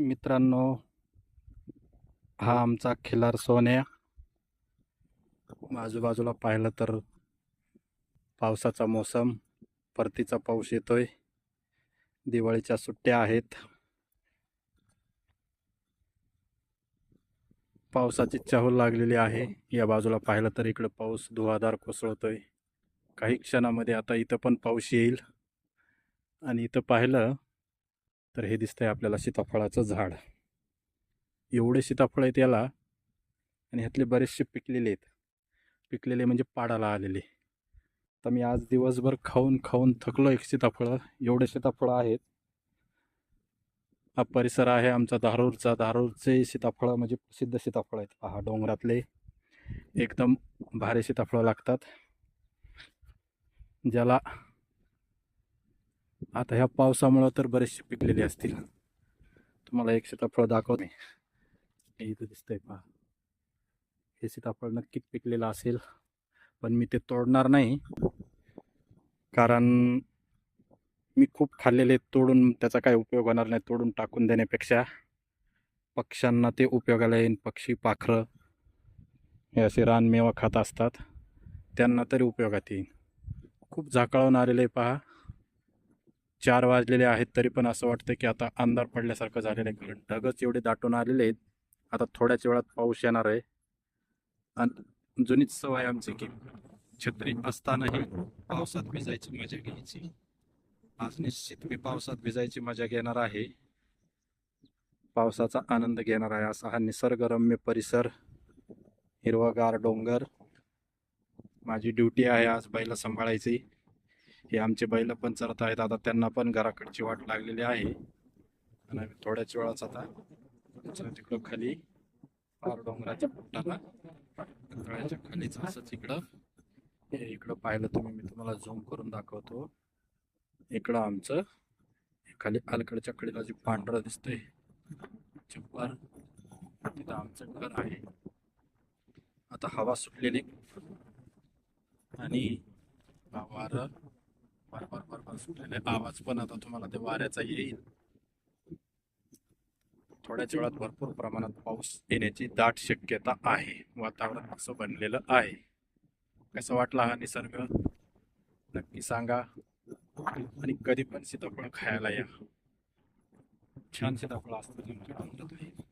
मित्रांनो हा आमचा खिलार सोन्या आजूबाजूला पाहिलं तर पावसाचा मोसम परतीचा पाऊस येतोय. दिवाळीच्या सुट्ट्या आहेत. पावसाची चहूल लागलेली आहे. या बाजूला पाहिलं तर इकडं पाऊस धुवाधार कोसळतोय. काही क्षणामध्ये आता इथं पण पाऊस येईल. आणि इथं पाहिलं तर हे दिसतंय आपल्याला सीताफळाचं झाड. एवढे सीताफळ आहेत याला आणि ह्यातले बरेचसे पिकलेले आहेत. पिकलेले म्हणजे पाडाला आलेले. तर मी आज दिवसभर खाऊन खाऊन थकलो एक सीताफळं. एवढे सीताफळं आहेत. हा परिसर आहे आमचा धारूरचा. धारूरचे सीताफळं म्हणजे प्रसिद्ध सीताफळ आहेत. पहा डोंगरातले एकदम भारी सीताफळं लागतात. ज्याला आता ह्या पावसामुळं तर बरेचसे पिकलेले असतील. तुम्हाला एक सीताफळ दाखवते हे इथं दिसतंय पहा. हे सीताफळ नक्कीच पिकलेलं असेल पण मी ते तोडणार नाही. कारण मी खूप खाल्लेले तोडून त्याचा काही उपयोग होणार नाही तोडून टाकून देण्यापेक्षा. पक्ष्यांना ते उपयोगाला येईन पक्षी पाखरं हे असे रानमेवा खात असतात. त्यांना तरी उपयोगात येईल खूप झाकाळून आहे पहा. चार वाजलेले आहेत तरी पण असं वाटतं की आता अंधार पडल्यासारखं झालेलं आहे. कारण ढगच एवढे दाटून आलेले आहेत. आता थोड्याच वेळात पाऊस येणार आहे. आणि जुनीच सवय आमची की छत्री असतानाही पावसात भिजायची मजा घ्यायची. आज निश्चित मी पावसात भिजायची मजा घेणार आहे. पावसाचा आनंद घेणार आहे असा हा निसर्गरम्य परिसर हिरवागार डोंगर. माझी ड्युटी आहे आज बैला सांभाळायची. हे आमचे बैल पण चरत आहेत. आता त्यांना पण घराकडची वाट लागलेली आहे. आणि आम्ही थोड्याच वेळाच आता तिकडं खाली पार डोंगराच्या पोटाला खालीच असंच इकडं हे इकडं पाहिलं तुम्ही मी तुम्हाला झूम करून दाखवतो. इकडं आमचं खाली अलकडच्या कडीला जे पांढरं दिसतंय छप्पर तिथं आमचं घर आहे. आता हवा सुटलेली. आणि वारं बरोबर बरोबर सुटलेले आवाज पण आता तुम्हाला ते वाऱ्याचा येईल. थोड्याच वेळात भरपूर प्रमाणात पाऊस येण्याची दाट शक्यता आहे. वातावरण असं बनलेलं आहे. कसं वाटला हा निसर्ग? नक्की सांगा. आणि कधी पण सीताफळ खायला या. छान सीताफळ असतं तुमच्या आहे